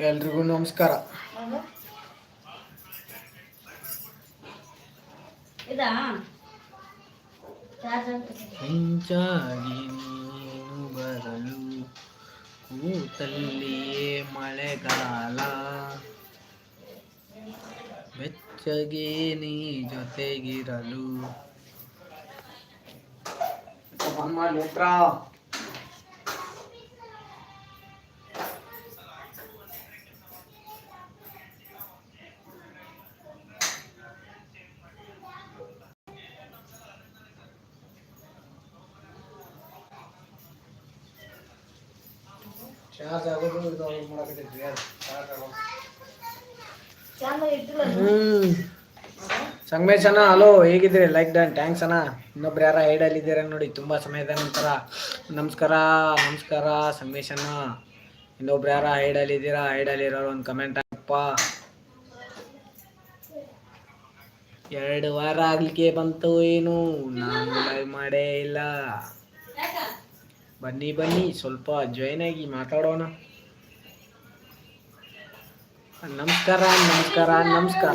ಎಲ್ರಿಗೂ ನಮಸ್ಕಾರ. ಹಿಂಚಾಗಿ ನೀನು ಬರಲು ಕೂತಲ್ಲಿಯೇ ಮಳೆಗಾಲ. ಬೆಚ್ಚಗೆ ನೀ ಜೊತೆಗಿರಲು. ಚಾರ್ಜ್ ಆಗೋದು ಇದು ಮಾಡಕತ್ತೈತಿ ಚಾರ್ಜ್ ಆಗೋದು. ಚಂದ ಇಟ್ಟಿಲ್ಲ ಹ್ಮ್. ಸಂಗಮೇಶ್ ಅಣ್ಣ ಹಲೋ ಹೇಗಿದ್ದೀರಿ? ಲೈಕ್ ಡನ್ ಥ್ಯಾಂಕ್ಸ್ ಅಣ್ಣ. ಇನ್ನೊಬ್ರು ಯಾರ ಐಡಲ್ ಇದ್ದೀರ ನೋಡಿ ತುಂಬ ಸಮಯದ ನಂತರ. ನಮಸ್ಕಾರ ನಮಸ್ಕಾರ ಸಂಗಮೇಶ್ ಅಣ್ಣ. ಇನ್ನೊಬ್ರು ಯಾರ ಐಡಲ್ ಇದ್ದೀರಾ? ಐಡಲ್ ಇರೋರು ಒಂದು ಕಮೆಂಟ್ ಅಪ್ಪ ಎರಡು ವಾರ ಆಗ್ಲಿಕ್ಕೆ ಬಂತು ಏನು? ನಾನು ಲೈವ್ ಮಾಡೇ ಇಲ್ಲ. ಬನ್ನಿ ಬನ್ನಿ, ಸ್ವಲ್ಪ ಜಾಯ್ನ್ ಆಗಿ ಮಾತಾಡೋಣ. ನಮಸ್ಕಾರ ನಮಸ್ಕಾರ ನಮಸ್ಕಾರ.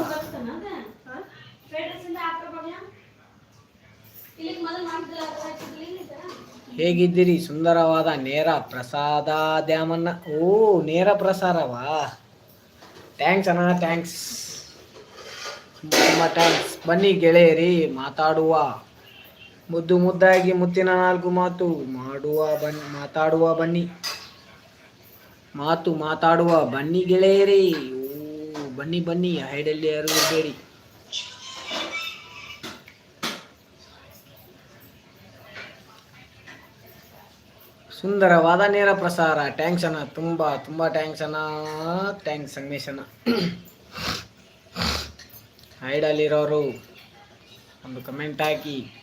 ಹೇಗಿದ್ದೀರಿ? ಸುಂದರವಾದ ನೇರ ಪ್ರಸಾದ ದ್ಯಾಮನ್ನ ಓ, ನೇರ ಪ್ರಸಾರವಾ ಥ್ಯಾಂಕ್ಸ್ ಅಣ್ಣ ಥ್ಯಾಂಕ್ಸ್ ತುಂಬ ಥ್ಯಾಂಕ್ಸ್ ಬನ್ನಿ ಗೆಳೆಯರಿ, ಮಾತಾಡುವ. ಮುದ್ದು ಮುದ್ದಾಗಿ ಮುತ್ತಿನ ನಾಲ್ಕು ಮಾತು ಮಾಡುವ ಬನ್ನಿ ಮಾತಾಡುವ ಬನ್ನಿ. ಮಾತು ಮಾತಾಡುವ ಬನ್ನಿ ಗೆಳೆಯರಿ. ಓ, ಬನ್ನಿ ಬನ್ನಿ ಹೈಡಲ್ಲಿ ಯಾರು ಇರಬೇಡಿ. ಸುಂದರವಾದ ನೇರ ಪ್ರಸಾರ. ಟ್ಯಾಂಕ್ಸ್ ಅಣ್ಣ. ತುಂಬ ತುಂಬ ಟ್ಯಾಂಕ್ಸ್ ಅಣ್ಣ. ಟ್ಯಾಂಕ್ಸ್ ಸಂಗಮೇಶ್ ಅಣ್ಣ. ಹೈಡಲ್ಲಿರೋರು, ಒಂದು ಕಮೆಂಟ್ ಹಾಕಿ.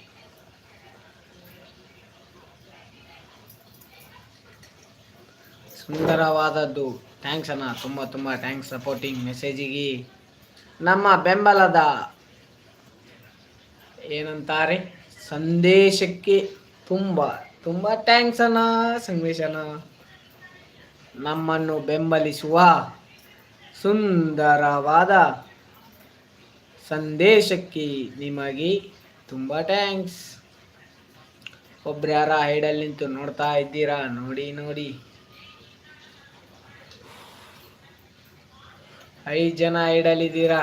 ಸುಂದರವಾದದ್ದು. ಥ್ಯಾಂಕ್ಸ್ ಅಣ್ಣ, ತುಂಬ ತುಂಬ ಥ್ಯಾಂಕ್ಸ್ ಸಪೋರ್ಟಿಂಗ್ ಮೆಸೇಜಿಗೆ ನಮ್ಮ ಬೆಂಬಲದ ಏನಂತಾರೆ, ಸಂದೇಶಕ್ಕೆ ತುಂಬ ತುಂಬ ಥ್ಯಾಂಕ್ಸ್ ಅಣ್ಣ ಅಣ್ಣ. ನಮ್ಮನ್ನು ಬೆಂಬಲಿಸುವ ಸುಂದರವಾದ ಸಂದೇಶಕ್ಕೆ ನಿಮಗೆ ತುಂಬ ಥ್ಯಾಂಕ್ಸ್ ಒಬ್ರು ಯಾರ ಹೈಡಲ್ಲಿ ನಿಂತು ನೋಡ್ತಾ ಇದ್ದೀರಾ, ನೋಡಿ ನೋಡಿ. ಐದು ಜನ ಐಡಲ್ ಇದ್ದೀರಾ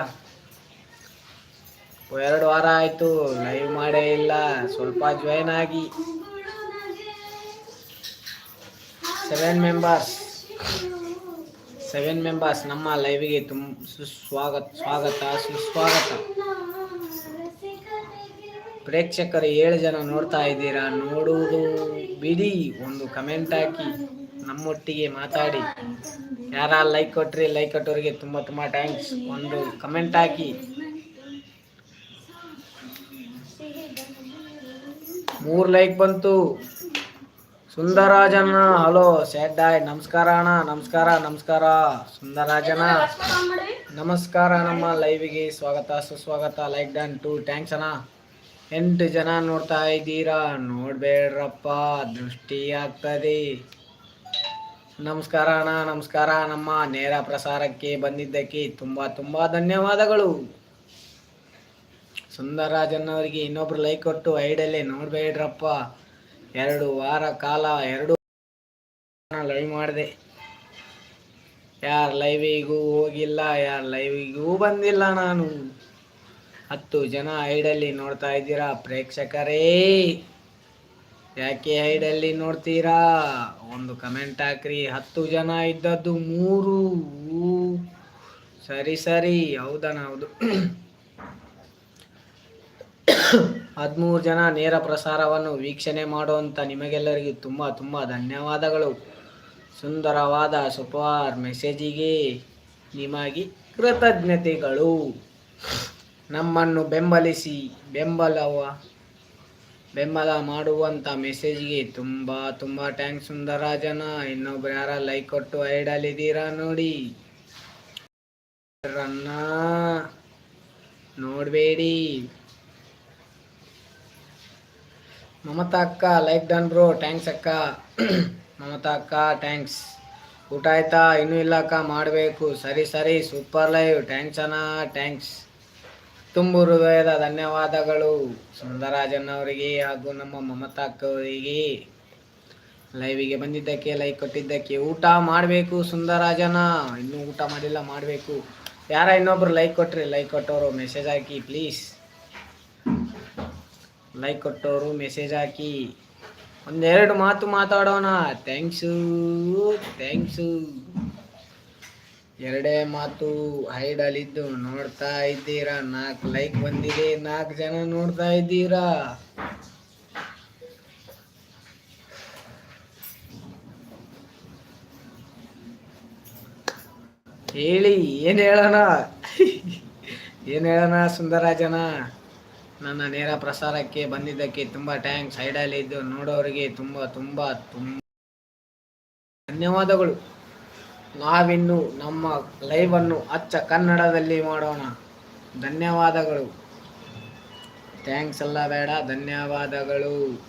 ಎರಡು ವಾರ ಆಯಿತು ಲೈವ್ ಮಾಡೇ ಇಲ್ಲ, ಸ್ವಲ್ಪ ಜಾಯ್ನ್ ಆಗಿ. ಸೆವೆನ್ ಮೆಂಬರ್ಸ್ ಸೆವೆನ್ ಮೆಂಬರ್ಸ್ ನಮ್ಮ ಲೈವಿಗೆ ತುಂಬ ಸುಸ್ವಾಗತ, ಸ್ವಾಗತ, ಸುಸ್ವಾಗತ. ಪ್ರೇಕ್ಷಕರು ಏಳು ಜನ ನೋಡ್ತಾ ಇದ್ದೀರಾ? ನೋಡುವುದು ಬಿಡಿ, ಒಂದು ಕಮೆಂಟ್ ಹಾಕಿ. ನಮ್ಮೊಟ್ಟಿಗೆ ಮಾತಾಡಿ. ಯಾರ ಲೈಕ್ ಕೊಟ್ರಿ ಲೈಕ್ ಕೊಟ್ಟವರಿಗೆ ತುಂಬ ತುಂಬ ಥ್ಯಾಂಕ್ಸ್ ಒಂದು ಕಮೆಂಟ್ ಹಾಕಿ. ಮೂರು ಲೈಕ್ ಬಂತು. ಸುಂದರಾಜನ ಹಲೋ ಸ್ಯಾಡ್ ಆಯ್ ನಮಸ್ಕಾರ ಅಣ್ಣ, ನಮಸ್ಕಾರ ನಮಸ್ಕಾರ. ಸುಂದರಾಜನ ನಮಸ್ಕಾರ ನಮ್ಮ ಲೈವಿಗೆ ಸ್ವಾಗತ, ಸುಸ್ವಾಗತ ಲೈಕ್ ಡನ್ ಟು ಥ್ಯಾಂಕ್ಸ್ ಅಣ್ಣ. ಎಂಟು ಜನ ನೋಡ್ತಾ ಇದ್ದೀರಾ? ನೋಡ್ಬೇಡ್ರಪ್ಪ, ದೃಷ್ಟಿ ಆಗ್ತದೆ. ನಮಸ್ಕಾರ ಅಣ್ಣ, ನಮಸ್ಕಾರ ನಮ್ಮ ನೇರ ಪ್ರಸಾರಕ್ಕೆ ಬಂದಿದ್ದಕ್ಕೆ ತುಂಬ ತುಂಬ ಧನ್ಯವಾದಗಳು. ಸುಂದರರಾಜನ್ ಅವರಿಗೆ ಇನ್ನೊಬ್ರು ಲೈಕ್ ಕೊಟ್ಟು ಐಡಲ್ಲಿ ನೋಡ್ಬೇಡ್ರಪ್ಪ. ಎರಡು ವಾರ ಕಾಲ, ಎರಡು ಲೈವ್ ಮಾಡಿದೆ. ಯಾರ ಲೈವಿಗೂ ಹೋಗಿಲ್ಲ, ಯಾರ ಲೈವಿಗೂ ಬಂದಿಲ್ಲ ನಾನು. ಹತ್ತು ಜನ ಐಡಲ್ಲಿ ನೋಡ್ತಾ ಇದ್ದೀರಾ, ಪ್ರೇಕ್ಷಕರೇ. ಯಾಕೆ ಐಡಲ್ಲಿ ನೋಡ್ತೀರಾ? ಒಂದು ಕಮೆಂಟ್ ಹಾಕ್ರಿ. ಹತ್ತು ಜನ ಇದ್ದದ್ದು ಮೂರು. ಸರಿ ಸರಿ. ಹೌದಣ್ಣ ಹೌದು ಹದಿಮೂರು ಜನ ನೇರ ಪ್ರಸಾರವನ್ನು ವೀಕ್ಷಣೆ ಮಾಡುವಂಥ ನಿಮಗೆಲ್ಲರಿಗೂ ತುಂಬ ತುಂಬ ಧನ್ಯವಾದಗಳು. ಸುಂದರವಾದ, ಸೂಪರ್ ಮೆಸೇಜಿಗೆ ನಿಮಗೆ ಕೃತಜ್ಞತೆಗಳು. ನಮ್ಮನ್ನು ಬೆಂಬಲಿಸಿ. ಬೆಂಬಲವ. ಬೆಂಬಲ ಮಾಡುವಂಥ ಮೆಸೇಜ್ಗೆ ತುಂಬ ತುಂಬ ಟ್ಯಾಂಕ್ಸ್ ಸುಂದರಾಜನ ಇನ್ನೊಬ್ರು ಯಾರ ಲೈಕ್ ಕೊಟ್ಟು ಐಡಲಿದ್ದೀರಾ ನೋಡಿ. ರನ್ನ, ನೋಡಬೇಡಿ. ಮಮತಾ ಅಕ್ಕ ಲೈಕ್ ಡನ್ ಬ್ರೋ ಥ್ಯಾಂಕ್ಸ್ ಅಕ್ಕ. ಮಮತಾ ಅಕ್ಕ ಥ್ಯಾಂಕ್ಸ್ ಊಟ ಆಯ್ತಾ? ಇನ್ನೂ ಇಲ್ಲ ಅಕ್ಕ, ಮಾಡಬೇಕು. ಸರಿ ಸರಿ. ಸೂಪರ್ ಲೈವ್ ಥ್ಯಾಂಕ್ಸ್ ಅಣ್ಣ. ಥ್ಯಾಂಕ್ಸ್ ತುಂಬು ಹೃದಯದ ಧನ್ಯವಾದಗಳು. ಸುಂದರಾಜನ್ ಅವರಿಗೆ ಹಾಗೂ ನಮ್ಮ ಮಮತಾ ಅಕ್ಕವರಿಗೆ ಲೈವಿಗೆ ಬಂದಿದ್ದಕ್ಕೆ ಲೈಕ್ ಕೊಟ್ಟಿದ್ದಕ್ಕೆ ಊಟ ಮಾಡಬೇಕು ಸುಂದರಾಜನ ಇನ್ನೂ ಊಟ ಮಾಡಿಲ್ಲ, ಮಾಡಬೇಕು. ಯಾರ ಇನ್ನೊಬ್ರು ಲೈಕ್ ಕೊಟ್ರಿ ಲೈಕ್ ಕೊಟ್ಟವರು ಮೆಸೇಜ್ ಹಾಕಿ ಪ್ಲೀಸ್ ಲೈಕ್ ಕೊಟ್ಟವರು ಮೆಸೇಜ್ ಹಾಕಿ. ಒಂದೆರಡು ಮಾತು ಮಾತಾಡೋಣ. ಥ್ಯಾಂಕ್ಸು ಥ್ಯಾಂಕ್ಸು ಎರಡೇ ಮಾತು ಹೈಡಲ್ಲಿದ್ದು ನೋಡ್ತಾ ಇದ್ದೀರಾ? ನಾಲ್ಕು ಲೈಕ್ ಬಂದಿದೆ, ನಾಲ್ಕು ಜನ ನೋಡ್ತಾ ಇದ್ದೀರಾ? ಹೇಳಿ, ಏನು ಹೇಳೋಣ? ಏನು ಹೇಳೋಣ ಸುಂದರಾಜನ ನನ್ನ ನೇರ ಪ್ರಸಾರಕ್ಕೆ ಬಂದಿದ್ದಕ್ಕೆ ತುಂಬ ಟ್ಯಾಂಕ್ಸ್ ಸೈಡಲ್ಲಿ ಇದ್ದು ನೋಡೋರಿಗೆ ತುಂಬ ತುಂಬ ತುಂಬ ಧನ್ಯವಾದಗಳು. ನಾವಿನ್ನು ನಮ್ಮ ಲೈವನ್ನು ಅಚ್ಚ ಕನ್ನಡದಲ್ಲಿ ಮಾಡೋಣ. ಧನ್ಯವಾದಗಳು. ಥ್ಯಾಂಕ್ಸ್ ಎಲ್ಲ ಬೇಡ, ಧನ್ಯವಾದಗಳು.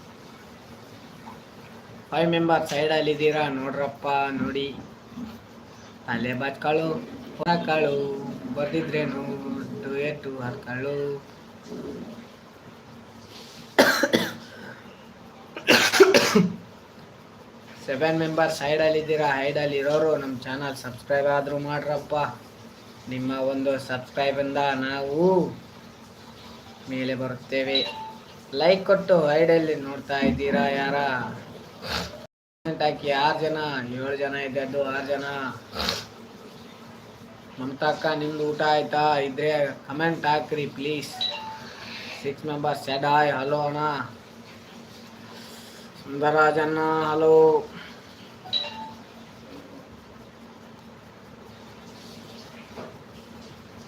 ಫೈವ್ ಮೆಂಬರ್ ಸೈಡಲ್ಲಿ ಇದ್ದೀರಾ? ನೋಡ್ರಪ್ಪ, ನೋಡಿ. ತಲೆ ಬಚ್ಕಳು, ಹೊರಕಳು, ಬರ್ದಿದ್ರೇನು? ಡುಯೆಟು ಹರ್ಕಳು. ಸೆವೆನ್ ಮೆಂಬರ್ಸ್ ಸೈಡಲ್ಲಿ ಇದ್ದೀರಾ? ಹೈಡಲ್ಲಿ ಇರೋರು ನಮ್ಮ ಚಾನಲ್ ಸಬ್ಸ್ಕ್ರೈಬ್ ಆದರೂ ಮಾಡ್ರಪ್ಪ. ನಿಮ್ಮ ಒಂದು ಸಬ್ಸ್ಕ್ರೈಬಿಂದ ನಾವು ಮೇಲೆ ಬರುತ್ತೇವೆ. ಲೈಕ್ ಕೊಟ್ಟು ಹೈಡಲ್ಲಿ ನೋಡ್ತಾ ಇದ್ದೀರಾ ಯಾರ? ಕಮೆಂಟ್ ಹಾಕಿ. ಆರು ಜನ, ಏಳು ಜನ ಇದ್ದದ್ದು ಆರು ಜನ. ಮಮತಾಕ್ಕ, ನಿಮ್ದು ಊಟ ಆಯ್ತಾ? ಇದ್ರೆ ಕಮೆಂಟ್ ಹಾಕ್ರಿ please six members said hi hello ಅಣ್ಣ. ಸುಂದರಾಜಣ್ಣ ಹಲೋ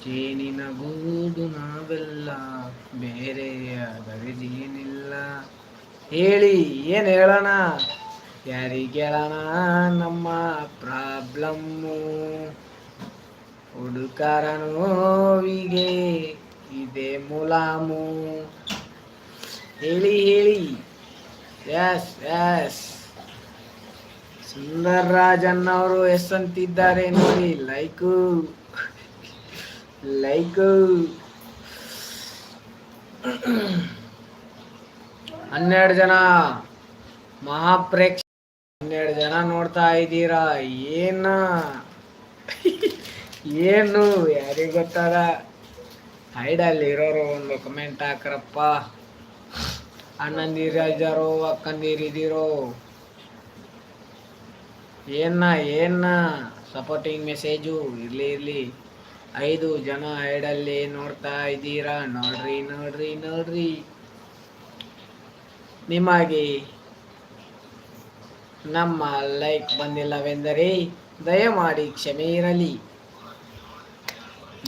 ಜೇನಿನ ಗೂಡು ನಾವೆಲ್ಲ ಬೇರೆಯಾದರೆ ಜೇನಿಲ್ಲ ಹೇಳಿ ಏನು ಹೇಳೋಣ ಯಾರಿಗೆ ಹೇಳೋಣ ನಮ್ಮ ಪ್ರಾಬ್ಲಮ್ಮು ಹುಡುಕರ ನೋವಿಗೆ ಇದೆ ಮುಲಾಮು ಹೇಳಿ ಹೇಳಿ ಎಸ್ ಎಸ್ ಸುಂದರ್ ರಾಜನ್ ಅವರು ಎಸ್ ಅಂತಿದ್ದಾರೆ ನೋಡಿ ಲೈಕು ಲೈಕು ಹನ್ನೆರಡು ಜನ ಮಹಾಪ್ರೇಕ್ಷ, ಹನ್ನೆರಡು ಜನ ನೋಡ್ತಾ ಇದ್ದೀರಾ? ಏನ? ಏನು? ಯಾರಿಗೆ ಗೊತ್ತಾಗ ಹೈಡಲ್ಲಿ ಇರೋರು ಒಂದು ಕಮೆಂಟ್ ಹಾಕ್ರಪ್ಪ. ಅಣ್ಣಂದಿರ ಇದ್ದಾರೋ ಅಕ್ಕಂದಿರು ಇದ್ದೀರೋ ಏನ ಏನ ಸಪೋರ್ಟಿಂಗ್ ಮೆಸೇಜು ಇರ್ಲಿ ಇರ್ಲಿ. ಐದು ಜನ ಐಡಲ್ಲಿ ನೋಡ್ತಾ ಇದ್ದೀರಾ? ನೋಡ್ರಿ ನೋಡ್ರಿ ನೋಡ್ರಿ. ನಿಮಗೆ ನಮ್ಮ ಲೈಕ್ ಬಂದಿಲ್ಲವೆಂದರೆ ದಯಮಾಡಿ ಕ್ಷಮೆ ಇರಲಿ.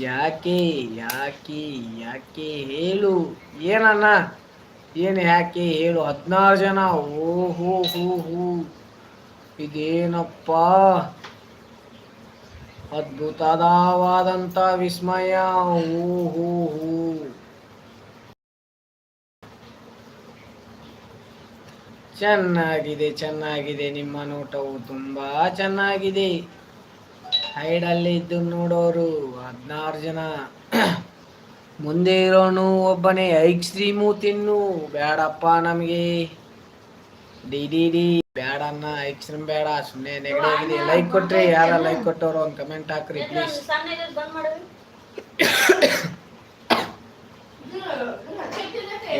ಯಾಕೆ ಯಾಕೆ ಯಾಕೆ ಹೇಳು. ಏನಣ್ಣ? ಏನು ಯಾಕೆ ಹೇಳು? ಹದಿನಾರು ಜನ. ಓ ಹೋ ಹೋ. ಇದೇನಪ್ಪ? ಅದ್ಭುತವಾದಂಥ ವಿಸ್ಮಯ. ಓ ಹೋ. ಹೋ ಚೆನ್ನಾಗಿದೆ ಚೆನ್ನಾಗಿದೆ ನಿಮ್ಮ ನೋಟವು. ತುಂಬಾ ಚೆನ್ನಾಗಿದೆ. ಹೈಡಲ್ಲಿ ಇದ್ದು ನೋಡೋರು ಹದಿನಾರು ಜನ. ಮುಂದೆ ಇರೋನು ಒಬ್ಬನೇ ಐಸ್ ಕ್ರೀಮು ತಿನ್ನು. ಬೇಡಪ್ಪ ನಮಗೆ. ಡಿ ಡಿ ಡಿ. ಬೇಡನ್ನ ಐಸ್ ಕ್ರೀಮ್ ಬೇಡ ಸುಮ್ಮನೆ ನೆಗಡಿ ಲೈಕ್ ಕೊಟ್ರಿ ಯಾರ ಲೈಕ್ ಕೊಟ್ಟವ್ರು ಒಂದು ಕಮೆಂಟ್ ಹಾಕ್ರಿ, ಪ್ಲೀಸ್.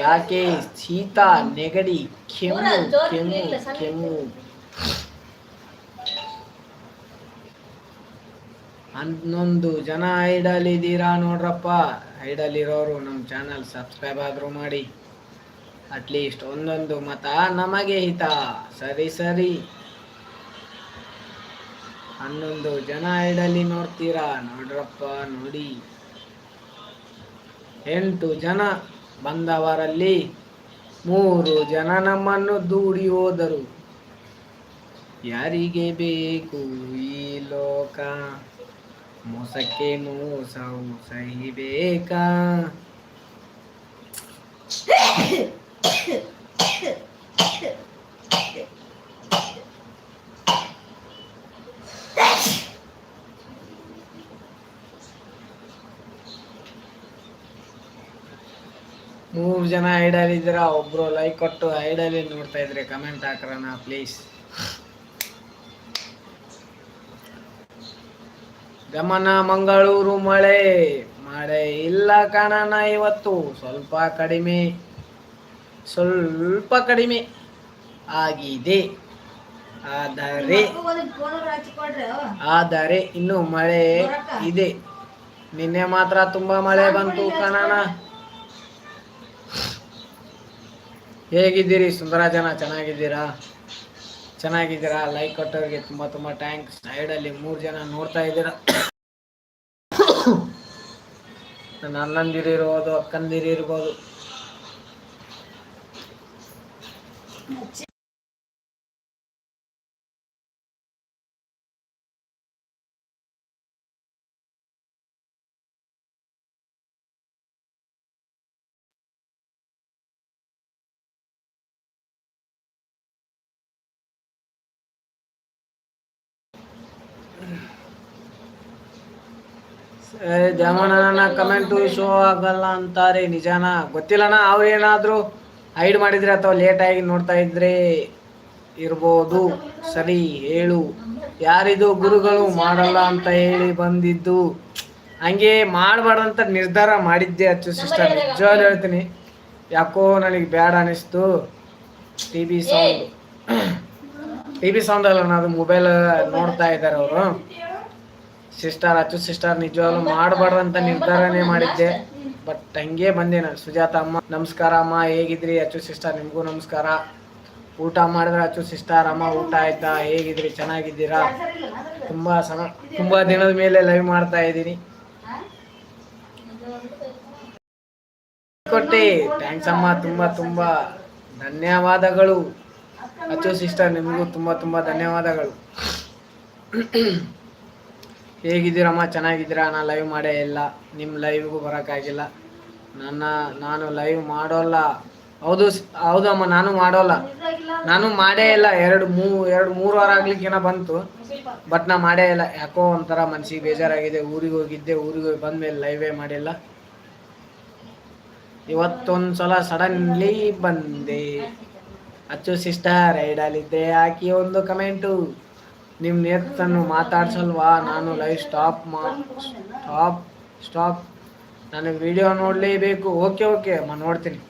ಯಾಕೆ? ಶೀತ ನೆಗಡಿ, ಕೆಮ್ಮು ಕೆಮ್ಮು ಕೆಮ್ಮು. ಹನ್ನೊಂದು ಜನ ಐಡಲ್ ಇದ್ದೀರಾ ನೋಡ್ರಪ್ಪ. ಐಡಲ್ ಇರೋರು ನಮ್ಮ ಚಾನಲ್ ಸಬ್ಸ್ಕ್ರೈಬ್ ಆದರೂ ಮಾಡಿ. ಅಟ್ಲೀಸ್ಟ್ ಒಂದೊಂದು ಮತ ನಮಗೆ ಹಿತ. ಸರಿ ಸರಿ. ಹನ್ನೊಂದು ಜನ ಐಡಲಿ ನೋಡ್ತೀರಾ? ನೋಡ್ರಪ್ಪ, ನೋಡಿ. ಎಂಟು ಜನ ಬಂದವರಲ್ಲಿ ಮೂರು ಜನ ನಮ್ಮನ್ನು ದೂಡಿ ಹೋದರು. ಯಾರಿಗೆ ಬೇಕು ಈ ಲೋಕ? ಮೋಸಕ್ಕೆ ಮೋಸವು ಸಹಿಬೇಕಾ ಮೂರು ಜನ ಐಡಲ್ ಇದ್ದೀರಾ, ಒಬ್ರು ಲೈಕ್ ಕೊಟ್ಟು ಐಡಲ್ ನೋಡ್ತಾ ಇದ್ರೆ? ಕಮೆಂಟ್ ಹಾಕ್ರಣ ಪ್ಲೀಸ್ ಗಮನ ಮಂಗಳೂರು ಮಳೆ. ಮಳೆ ಇಲ್ಲ ಕಾಣಣ ಇವತ್ತು. ಸ್ವಲ್ಪ ಕಡಿಮೆ ಸ್ವಲ್ಪ ಕಡಿಮೆ ಆಗಿದೆ. ಆದರೆ ಆದರೆ ಇನ್ನು ಮಳೆ ಇದೆ. ನಿನ್ನೆ ಮಾತ್ರ ತುಂಬಾ ಮಳೆ ಬಂತು ಕಾಣೋಣ ಹೇಗಿದ್ದೀರಿ ಸುಂದರ ಜನ ಚೆನ್ನಾಗಿದ್ದೀರಾ? ಚೆನ್ನಾಗಿದ್ದೀರಾ? ಲೈಕ್ ಕೊಟ್ಟವ್ರಿಗೆ ತುಂಬಾ ತುಂಬಾ ಥ್ಯಾಂಕ್ಸ್ ಸೈಡಲ್ಲಿ ಮೂರು ಜನ ನೋಡ್ತಾ ಇದ್ದೀರಾ. ನನ್ನ ಅಣ್ಣಂದಿರು ಇರ್ಬೋದು. ಜಮನ ಕಮೆಂಟು ಶೋ ಆಗಲ್ಲ ಅಂತಾರೆ, ನಿಜಾನ? ಗೊತ್ತಿಲ್ಲಣ್ಣ ಏನಾದರೂ ಹೈಡ್ ಮಾಡಿದ್ರೆ ಅಥವಾ ಲೇಟಾಗಿ ನೋಡ್ತಾ ಇದ್ರೆ ಇರ್ಬೋದು. ಸರಿ, ಹೇಳು. ಯಾರಿದು ಗುರುಗಳು ಮಾಡಲ್ಲ ಅಂತ ಹೇಳಿ ಬಂದಿದ್ದು. ಹಂಗೆ ಮಾಡಬಾರ್ದಂತ ನಿರ್ಧಾರ ಮಾಡಿದ್ದೆ ಅಚ್ಚು ಸಿಸ್ಟರ್ ನಿಜವಾಗ್ಲೂ ಹೇಳ್ತೀನಿ. ಯಾಕೋ ನನಗೆ ಬೇಡ ಅನಿಸ್ತು. T V sound T V sound ಅಲ್ಲ ಅದು ಮೊಬೈಲ್ ನೋಡ್ತಾ ಇದ್ದಾರೆ ಅವರು. ಸಿಸ್ಟರ್ ಅಚ್ಚು ಸಿಸ್ಟರ್ ನಿಜವಾಗ್ಲೂ ಮಾಡಬಾರ್ದಂತ ನಿರ್ಧಾರನೇ ಮಾಡಿದ್ದೆ. ಬಟ್ ಹಂಗೆ ಬಂದೆ ನಾನು. ಸುಜಾತ ಅಮ್ಮ, ನಮಸ್ಕಾರ ಅಮ್ಮ, ಹೇಗಿದ್ರಿ? ಅಚ್ಚು ಸಿಸ್ಟರ್, ನಿಮಗೂ ನಮಸ್ಕಾರ. ಊಟ ಮಾಡಿದ್ರೆ ಅಚ್ಚು ಸಿಸ್ಟರ್, ಅಮ್ಮ ಊಟ ಆಯ್ತಾ? ಹೇಗಿದ್ರಿ? ಚೆನ್ನಾಗಿದ್ದೀರಾ? ತುಂಬಾ ಸಮ, ತುಂಬಾ ದಿನದ ಮೇಲೆ ಲೈವ್ ಮಾಡ್ತಾ ಇದ್ದೀನಿ. ಕೊಟ್ಟಿ. ಥ್ಯಾಂಕ್ಸ್ ಅಮ್ಮ, ತುಂಬಾ ತುಂಬಾ ಧನ್ಯವಾದಗಳು. ಅಚ್ಚು ಸಿಸ್ಟರ್, ನಿಮಗೂ ತುಂಬಾ ತುಂಬಾ ಧನ್ಯವಾದಗಳು. ಹೇಗಿದ್ದೀರಮ್ಮ ಚೆನ್ನಾಗಿದ್ದೀರಾ? ನಾನು ಲೈವ್ ಮಾಡೇ ಇಲ್ಲ. ನಿಮ್ಮ ಲೈವ್ಗೂ ಬರೋಕ್ಕಾಗಿಲ್ಲ ನನ್ನ, ನಾನು ಲೈವ್ ಮಾಡೋಲ್ಲ. ಹೌದು ಹೌದಮ್ಮ, ನಾನು ಮಾಡೋಲ್ಲ. ನಾನು ಮಾಡೇ ಇಲ್ಲ. ಎರಡು ಮೂ, ಎರಡು ಮೂರು ವಾರ ಆಗ್ಲಿಕ್ಕೇನೋ ಬಂತು. ಬಟ್ ನಾ ಮಾಡೇ ಇಲ್ಲ. ಯಾಕೋ ಒಂಥರ ಮನ್ಸಿಗೆ ಬೇಜಾರಾಗಿದೆ. ಊರಿಗೆ ಹೋಗಿದ್ದೆ. ಊರಿಗೆ ಹೋಗಿ ಬಂದ್ಮೇಲೆ ಲೈವೇ ಮಾಡಿಲ್ಲ. ಇವತ್ತೊಂದು ಸಲ ಸಡನ್ಲಿ ಬಂದೆ. ಅಚ್ಚು ಸಿಸ್ಟರ್ ಐಡಲಿದ್ದೆ ಹಾಕಿ ಒಂದು ಕಮೆಂಟು ನಿಮ್ಮ ನೇತನ್ನು ಮಾತಾಡ್ಸಲ್ವಾ? ನಾನು ಲೈವ್ ಸ್ಟಾಪ್ ಮಾ ಸ್ಟಾಪ್ ಸ್ಟಾಪ್ ನನಗೆ ವಿಡಿಯೋ ನೋಡಲೇಬೇಕು. ಓಕೆ ಓಕೆ ಅಮ್ಮ ನೋಡ್ತೀನಿ.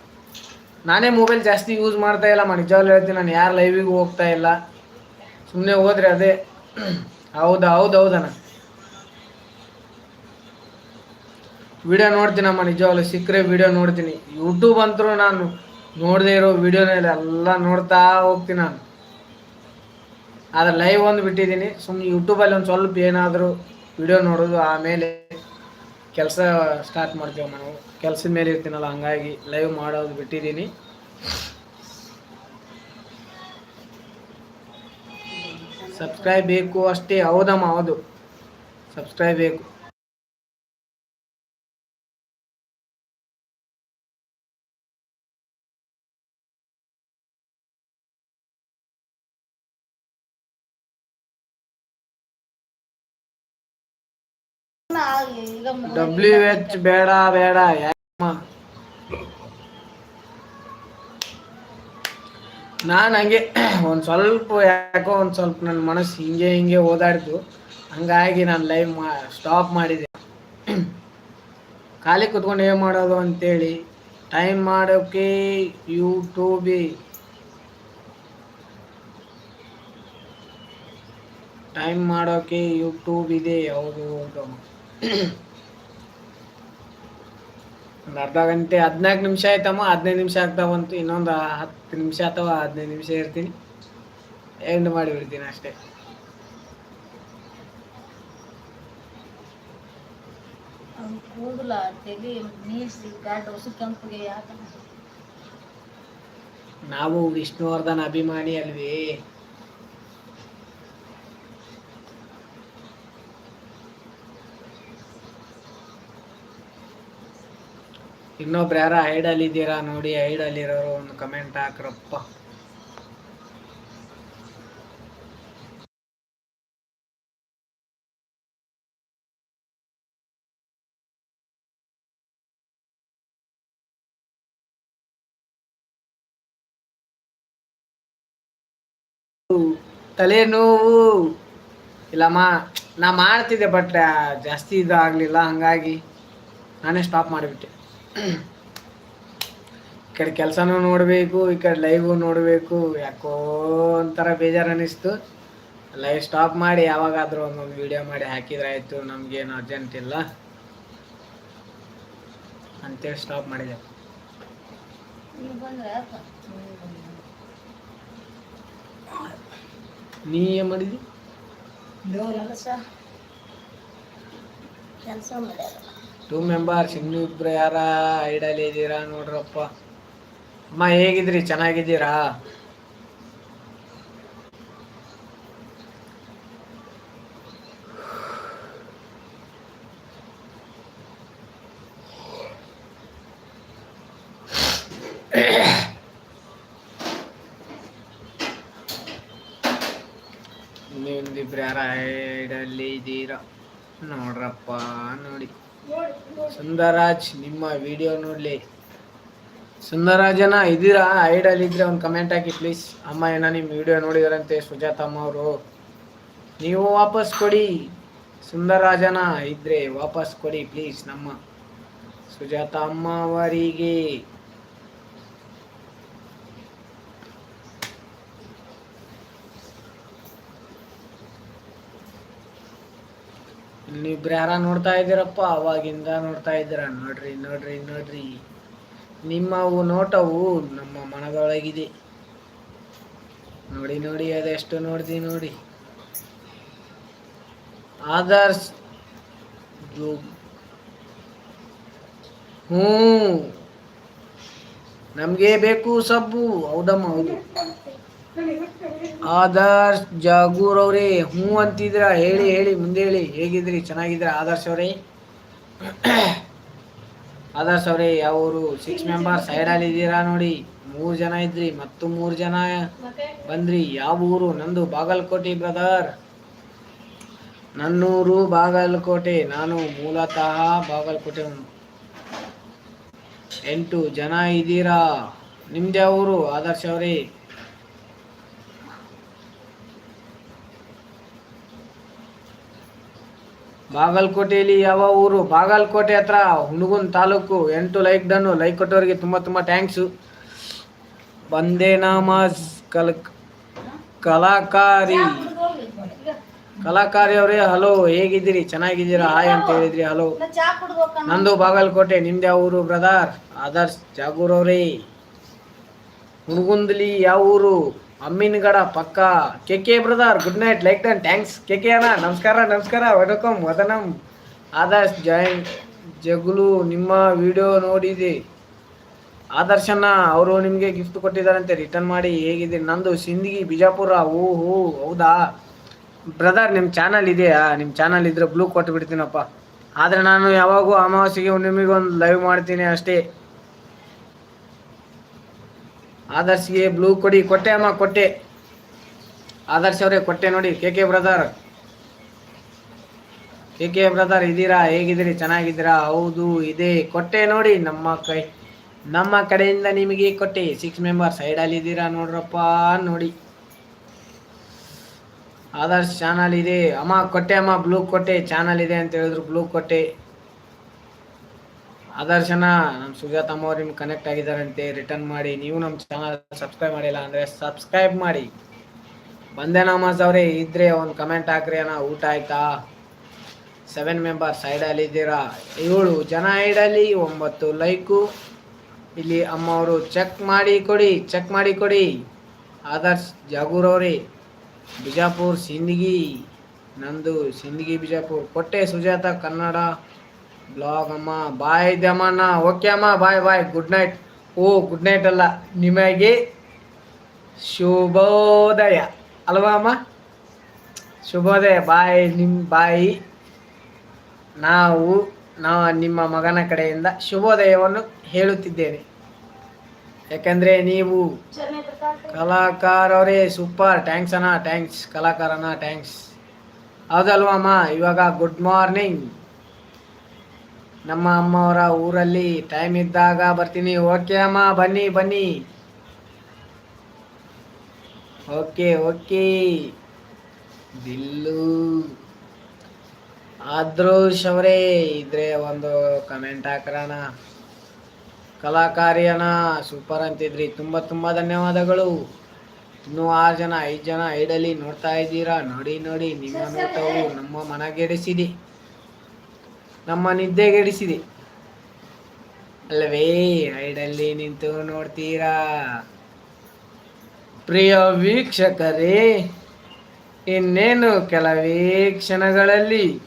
ನಾನೇ ಮೊಬೈಲ್ ಜಾಸ್ತಿ ಯೂಸ್ ಮಾಡ್ತಾ ಇಲ್ಲ ಅಮ್ಮ ನಿಜವಾಗ್ಲೂ ಹೇಳ್ತೀನಿ. ನಾನು ಯಾರು ಲೈವಿಗೂ ಹೋಗ್ತಾ ಇಲ್ಲ. ಸುಮ್ಮನೆ ಹೋದ್ರೆ ಅದೇ. ಹೌದಾ, ಹೌದು ಹೌದಣ್ಣ ವಿಡಿಯೋ ನೋಡ್ತೀನಮ್ಮ ನಿಜವಾಗ್ಲೂ. ಸಿಕ್ಕರೆ ವಿಡಿಯೋ ನೋಡ್ತೀನಿ. ಯೂಟ್ಯೂಬ್ ಅಂತರೂ ನಾನು ನೋಡದೇ ಇರೋ ವಿಡಿಯೋನೇ ಎಲ್ಲ ನೋಡ್ತಾ ಹೋಗ್ತೀನಿ ನಾನು. ಆದ್ರೆ ಲೈವ್ ಒಂದು ಬಿಟ್ಟಿದ್ದೀನಿ. ಸುಮ್ಮನೆ ಯೂಟ್ಯೂಬಲ್ಲಿ ಒಂದು ಸ್ವಲ್ಪ ಏನಾದರೂ ವಿಡಿಯೋ ನೋಡೋದು, ಆಮೇಲೆ ಕೆಲಸ ಸ್ಟಾರ್ಟ್ ಮಾಡ್ತೀವಿ ನಾವು ಕೆಲಸದ ಮೇಲೆ ಇರ್ತೀನಲ್ಲ, ಹಂಗಾಗಿ ಲೈವ್ ಮಾಡೋದು ಬಿಟ್ಟಿದ್ದೀನಿ. ಸಬ್ಸ್ಕ್ರೈಬ್ ಬೇಕು ಅಷ್ಟೇ, ಹೌದಮ್ಮ, ಹೌದು. ಸಬ್ಸ್ಕ್ರೈಬ್ ಬೇಕು. ಡಬ್ಲ್ಯೂ ಎಚ್ ಬೇಡ ಬೇಡ, ಯಾಕಮ್ಮ? ನಾನು ಹಂಗೆ, ಒಂದು ಸ್ವಲ್ಪ ಯಾಕೋ ಒಂದು ಸ್ವಲ್ಪ ನನ್ನ ಮನಸ್ಸು ಹಿಂಗೆ ಹಿಂಗೆ ಓದಾಡ್ತು ಹಂಗಾಗಿ ನಾನು ಲೈವ್ ಮಾ ಸ್ಟಾಪ್ ಮಾಡಿದೆ. ಖಾಲಿ ಕುತ್ಕೊಂಡು ಏನು ಮಾಡೋದು ಅಂತೇಳಿ ಟೈಮ್ ಮಾಡೋಕೆ ಯೂಟ್ಯೂಬಿ ಟೈಮ್ ಮಾಡೋಕೆ ಯೂಟ್ಯೂಬ್ ಇದೆ ಹೌದು ಹೌದು ಒಂದು ಅರ್ಧ ಗಂಟೆ ಹದಿನಾಲ್ಕು ನಿಮಿಷ ಆಯ್ತಮ್ಮ. ಹದಿನೈದು ನಿಮಿಷ ಆಗ್ತಾ ಬಂತು ಇನ್ನೊಂದು ಹತ್ತು ನಿಮಿಷ ಅಥವಾ ಹದಿನೈದು ನಿಮಿಷ ಇರ್ತೀನಿ. ಎಂಡ್ ಮಾಡಿಬಿಡ್ತೀನಿ ಅಷ್ಟೇ. ಕೂದಲ ತಲೆ ನೀರ್ಸಿ ಗಾಡ್ ಹೊಸ ಕೆಂಪಿಗೆ ಯಾಕ? ನಾವು ವಿಷ್ಣುವರ್ಧನ್ ಅಭಿಮಾನಿ ಅಲ್ವೇ. ಇನ್ನೊಬ್ರು ಯಾರ ಐಡಲ್ಲಿದ್ದೀರಾ ನೋಡಿ ಐಡಲ್ ಇರೋರು ಒಂದು ಕಮೆಂಟ್ ಹಾಕ್ರಪ್ಪ. ತಲೆ ನೋವು. ಇಲ್ಲಮ್ಮ, ನಾ ಮಾಡ್ತಿದ್ದೆ ಬಟ್ ಜಾಸ್ತಿ ಇದಾಗಲಿಲ್ಲ ಹಂಗಾಗಿ ನಾನೇ ಸ್ಟಾಪ್ ಮಾಡಿಬಿಟ್ಟೆ. ಈ ಕಡೆ ಕೆಲಸನೂ ನೋಡಬೇಕು ಈ ಕಡೆ ಲೈವು ನೋಡಬೇಕು ಯಾಕೋ ಒಂಥರ ಬೇಜಾರು ಅನ್ನಿಸ್ತು ಲೈವ್ ಸ್ಟಾಪ್ ಮಾಡಿ ಯಾವಾಗಾದರೂ ಒಂದೊಂದು ವೀಡಿಯೋ ಮಾಡಿ ಹಾಕಿದ್ರೆ ಆಯಿತು ನಮಗೇನು ಅರ್ಜೆಂಟ್ ಇಲ್ಲ. ಅಂತೇಳಿ ಸ್ಟಾಪ್ ಮಾಡಿದೆ. ನೀ ಏನು ಮಾಡಿದಿ ಕೆಲಸ ಟೂ ಮೆಂಬರ್ಸ್ ಇನ್ನೂ ಇಬ್ರು ಯಾರ ಐಡಲ್ ಇದ್ದೀರಾ ನೋಡ್ರಪ್ಪ. ಅಮ್ಮ, ಹೇಗಿದ್ರಿ? ಚೆನ್ನಾಗಿದ್ದೀರಾ? ನೀವೊಂದಿಬ್ರು ಯಾರ ಐಡಲ್ಲಿ ಇದ್ದೀರಾ? ನೋಡ್ರಪ್ಪ, ನೋಡಿ. ಸುಂದರಾಜ್ ನಿಮ್ಮ ವಿಡಿಯೋ ನೋಡ್ಲಿ. ಸುಂದರಾಜನ ಇದ್ದೀರಾ? ಐಡಲ್ ಇದ್ರೆ ಒಂದು ಕಮೆಂಟ್ ಹಾಕಿ ಪ್ಲೀಸ್ ಅಮ್ಮ, ಏನ ನಿಮ್ಮ ವಿಡಿಯೋ ನೋಡಿದಾರಂತೆ ಸುಜಾತಮ್ಮ ಅವರು. ನೀವು ವಾಪಸ್ ಕೊಡಿ. ಸುಂದರಾಜನ ಇದ್ರೆ ವಾಪಸ್ ಕೊಡಿ ಪ್ಲೀಸ್ ನಮ್ಮ ಸುಜಾತ ಅಮ್ಮ ಅವರಿಗೆ. ಇನ್ನಿಬ್ರು ಯಾರ ನೋಡ್ತಾ ಇದ್ದೀರಪ್ಪ? ಅವಾಗಿಂದ ನೋಡ್ತಾ ಇದ್ದೀರ? ನೋಡ್ರಿ ನೋಡ್ರಿ ನೋಡ್ರಿ. ನಿಮ್ಮವು ನೋಟವು ನಮ್ಮ ಮನದೊಳಗಿದೆ. ನೋಡಿ ನೋಡಿ, ಅದೆಷ್ಟು ನೋಡ್ದಿ ನೋಡಿ. ಆದರ್ಶ್ ಹ್ಞೂ. ನಮಗೆ ಬೇಕು ಸಬ್ಬು. ಹೌದಮ್ಮ, ಹೌದು. ಆದರ್ಶ್ ಜಾಗೂರ್ ಅವರೇ, ಹ್ಞೂ ಅಂತಿದ್ರ? ಹೇಳಿ ಹೇಳಿ, ಮುಂದೆ ಹೇಳಿ. ಹೇಗಿದ್ರಿ? ಚೆನ್ನಾಗಿದ್ರ ಆದರ್ಶ್ ಅವರೇ? ಆದರ್ಶ್ ಅವರೇ ಯಾವ ಊರು ಸಿಕ್ಸ್ ಮೆಂಬರ್ಸ್ ಅಲ್ಲಿ ಇದ್ದೀರಾ ನೋಡಿ? ಮೂರು ಜನ ಇದ್ರಿ, ಮತ್ತು ಮೂರು ಜನ ಬಂದ್ರಿ. ಯಾವ ಊರು ನಂದು ಬಾಗಲಕೋಟೆ ಬ್ರದರ್ ನನ್ನೂರು ಬಾಗಲಕೋಟೆ. ನಾನು ಮೂಲತಃ ಬಾಗಲಕೋಟೆ ಎಂಟು ಜನ ಇದ್ದೀರಾ? ನಿಮ್ದು ಯಾವ ಊರು ಆದರ್ಶ್ ಅವರೇ. ಬಾಗಲಕೋಟೆಯಲ್ಲಿ ಯಾವ ಊರು? ಬಾಗಲಕೋಟೆ ಹತ್ರ, ಹುಣಗುನ್ ತಾಲೂಕು. ಎಂಟು ಲೈಕ್ ಡನ್ನು. ಲೈಕ್ ಕೊಟ್ಟವರಿಗೆ ತುಂಬ ತುಂಬ ಥ್ಯಾಂಕ್ಸು ಬಂದೇ ನಮಾಜ್ ಕಲ್, ಕಲಾಕಾರಿ. ಕಲಾಕಾರಿ ಅವರೇ, ಹಲೋ, ಹೇಗಿದ್ದೀರಿ? ಚೆನ್ನಾಗಿದ್ದೀರಾ? ಹಾಯ್ ಅಂತ ಹೇಳಿದ್ರಿ, ಹಲೋ. ನಂದು ಬಾಗಲಕೋಟೆ, ನಿಮ್ದು ಯಾವ ಊರು, ಬ್ರದರ್? ಆದರ್ಶ್ ಜಾಗೂರ್ ಅವರೇ. ಹುಣಗುಂದ್ಲಿ ಯಾವ ಊರು? ಅಮ್ಮಿನಗಡ ಪಕ್ಕ. K K brother, good night, like done, thanks. K K ಅಣ್ಣ, ನಮಸ್ಕಾರ ನಮಸ್ಕಾರ ವಡಕಂ ವದನಂ. ಆದರ್ಶ್ ಜಾಯಿನ್ ಜಗುಲು, ನಿಮ್ಮ ವಿಡಿಯೋ ನೋಡಿದೆ. ಆದರ್ಶನ ಅವರು ನಿಮಗೆ ಗಿಫ್ಟ್ ಕೊಟ್ಟಿದ್ದಾರಂತೆ ರಿಟರ್ನ್ ಮಾಡಿ ಹೇಗಿದೆ? ನಂದು ಸಿಂದಗಿ, ಬಿಜಾಪುರ ಓ ಹೂ ಹೌದಾ? ಬ್ರದರ್ ನಿಮ್ಮ ಚಾನಲ್ ಇದೆಯಾ? ನಿಮ್ಮ ಚಾನಲ್ ಇದ್ರೆ ಬ್ಲೂ ಕೊಟ್ಟು ಬಿಡ್ತೀನಪ್ಪ ಆದರೆ ನಾನು ಯಾವಾಗೂ ಅಮಾವಾಸ್ಯೆಗೆ ನಿಮಗೊಂದು ಲೈವ್ ಮಾಡ್ತೀನಿ ಅಷ್ಟೇ. ಆದರ್ಶ್ಗೆ ಬ್ಲೂ ಕೊಡಿ, ಕೊಟ್ಟೆ ಅಮ್ಮ, ಕೊಟ್ಟೆ. ಆದರ್ಶ್ ಅವರೇ, ಕೊಟ್ಟೆ ನೋಡಿ. K K brother K K brother ಇದ್ದೀರಾ? ಹೇಗಿದ್ದೀರಿ? ಚೆನ್ನಾಗಿದ್ದೀರಾ? ಹೌದು, ಇದೆ. ಕೊಟ್ಟೆ ನೋಡಿ ನಮ್ಮ ಕೈ. ನಮ್ಮ ಕಡೆಯಿಂದ ನಿಮಗೆ ಕೊಟ್ಟೆ. ಸಿಕ್ಸ್ ಮೆಂಬರ್ ಸೈಡಲ್ಲಿ ಇದ್ದೀರಾ ನೋಡ್ರಪ್ಪ ನೋಡಿ. ಆದರ್ಶ್ ಚಾನಲ್ ಇದೆ. ಅಮ್ಮ, ಕೊಟ್ಟೆ ಅಮ್ಮ ಬ್ಲೂ ಕೊಟ್ಟೆ. ಚಾನಲ್ ಇದೆ ಅಂತ ಹೇಳಿದ್ರು ಬ್ಲೂ ಕೊಟ್ಟೆ. ಆದರ್ಶನ ನಮ್ಮ ಸುಜಾತಮ್ಮ ಅವ್ರು ನಿಮ್ಗೆ ಕನೆಕ್ಟ್ ಆಗಿದ್ದಾರಂತೆ ರಿಟರ್ನ್ ಮಾಡಿ, ನೀವು ನಮ್ಮ ಚಾನಲ್ ಸಬ್ಸ್ಕ್ರೈಬ್ ಮಾಡಿಲ್ಲ ಅಂದರೆ ಸಬ್ಸ್ಕ್ರೈಬ್ ಮಾಡಿ. ಬಂದೆ ನಮಾಜ್ ಅವರೇ, ಇದ್ರೆ ಒಂದು ಕಮೆಂಟ್ ಹಾಕ್ರಿ ಅಣ್ಣ, ಊಟ ಆಯ್ತಾ? ಸೆವೆನ್ ಮೆಂಬರ್ ಸೈಡಲ್ಲಿ ಇದ್ದೀರಾ? ಏಳು ಜನ ಐಡಲ್ಲಿ ಒಂಬತ್ತು ಲೈಕು ಇಲ್ಲಿ ಅಮ್ಮ ಅವರು ಚೆಕ್ ಮಾಡಿ ಕೊಡಿ ಚೆಕ್ ಮಾಡಿ ಕೊಡಿ. ಆದರ್ಶ್ ಜಾಗೂರ್ ಅವರೇ, ಬಿಜಾಪುರ್, ಸಿಂದಗಿ. ನಂದು ಸಿಂದಗಿ, ಬಿಜಾಪುರ್. ಕೊಟ್ಟೆ Sujata Kannada. Blog bye ದಮ್ಮಣ್ಣ okay ಅಮ್ಮ, ಬಾಯ್ ಬಾಯ್. ಗುಡ್ ನೈಟ್ ಓ ಗುಡ್ ನೈಟ್ ಅಲ್ಲ. ನಿಮಗೆ ಶುಭೋದಯ. ಅಲ್ವಾ ಅಮ್ಮ? ಶುಭೋದಯ. ಬಾಯ್ ನಿಮ್ಮ ಬಾಯಿ. ನಾವು, ನಾ, ನಿಮ್ಮ ಮಗನ ಕಡೆಯಿಂದ ಶುಭೋದಯವನ್ನು ಹೇಳುತ್ತಿದ್ದೇನೆ. ಯಾಕಂದರೆ ನೀವು ಕಲಾಕಾರವರೇ ಸೂಪರ್. ಥ್ಯಾಂಕ್ಸ್ ಅಣ್ಣ ಥ್ಯಾಂಕ್ಸ್ ಕಲಾಕಾರನ ಥ್ಯಾಂಕ್ಸ್ ಹೌದಲ್ವಮ್ಮ ಇವಾಗ ಗುಡ್ ಮಾರ್ನಿಂಗ್ ನಮ್ಮ ಅಮ್ಮವರ ಊರಲ್ಲಿ ಟೈಮ್ ಇದ್ದಾಗ ಬರ್ತೀನಿ. ಓಕೆ ಅಮ್ಮ, ಬನ್ನಿ ಬನ್ನಿ. Okay okay Dillu. ಆದ್ರೂಶ್ ಅವರೇ, ಇದ್ರೆ ಒಂದು ಕಮೆಂಟ್ ಹಾಕ್ರಣ. ಕಲಾಕಾರಿಯನ ಸೂಪರ್ ಅಂತಿದ್ರಿ. ತುಂಬ ತುಂಬ ಧನ್ಯವಾದಗಳು. ಇನ್ನೂ ಆರು ಜನ, ಐದು ಜನ ಐಡಲ್ಲಿ ನೋಡ್ತಾ ಇದ್ದೀರಾ? ನೋಡಿ ನೋಡಿ, ನಿಮ್ಮ ನೋಟವು ನಮ್ಮ ಮನಗೆಡಿಸಿದೆ. ನಮ್ಮ ನಿದ್ದೆಗೆಡಿಸಿದೆ ಅಲ್ಲವೇ ಐಡಲ್ಲಿ ನಿಂತು ನೋಡ್ತೀರಾ? ಪ್ರಿಯ ವೀಕ್ಷಕರೇ, ಇನ್ನೇನು ಕೆಲವೇ ಕ್ಷಣಗಳಲ್ಲಿ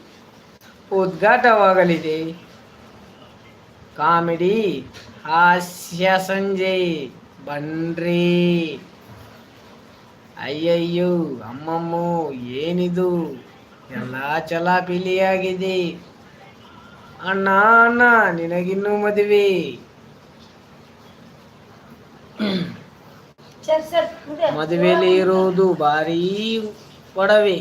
ಉದ್ಘಾಟವಾಗಲಿದೆ. ಕಾಮಿಡಿ, ಹಾಸ್ಯ ಸಂಜೆ, ಬನ್ರಿ. ಅಯ್ಯಯ್ಯೋ, ಅಮ್ಮಮ್ಮೋ, ಏನಿದು? ಎಲ್ಲ ಚಲಾಪಿಲಿಯಾಗಿದೆ. ಅಣ್ಣ ಅಣ್ಣ ನಿನಗಿನ್ನೂ ಮದುವೆ. ಮದುವೆಯಲ್ಲಿ ಇರುವುದು ಭಾರಿ ಒಡವೆ.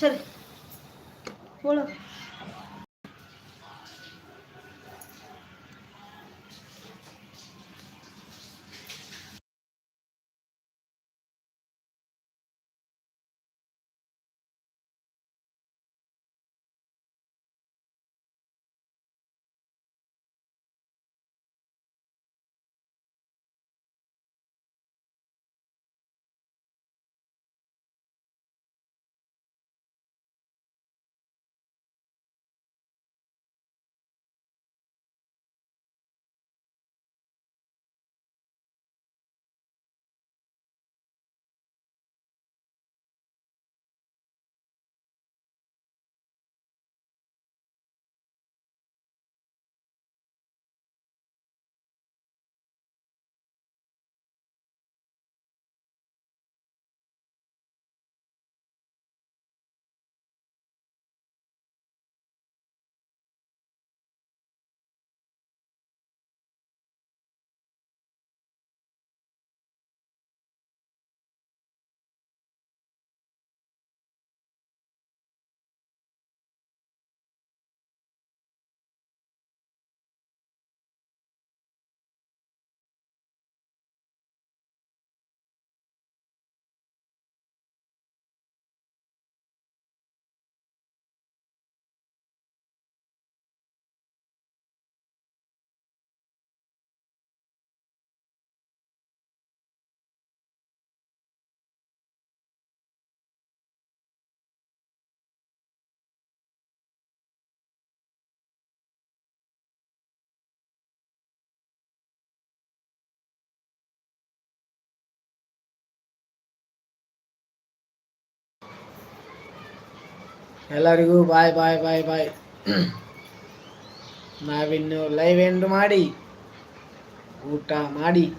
ಸರಿ. ಎಲ್ಲರಿಗೂ ಬಾಯ್ ಬಾಯ್ ಬಾಯ್ ಬಾಯ್. ನಾವಿನ್ನು ಲೈವ್ ಎಂಡ್ ಮಾಡಿ ಊಟ ಮಾಡಿ.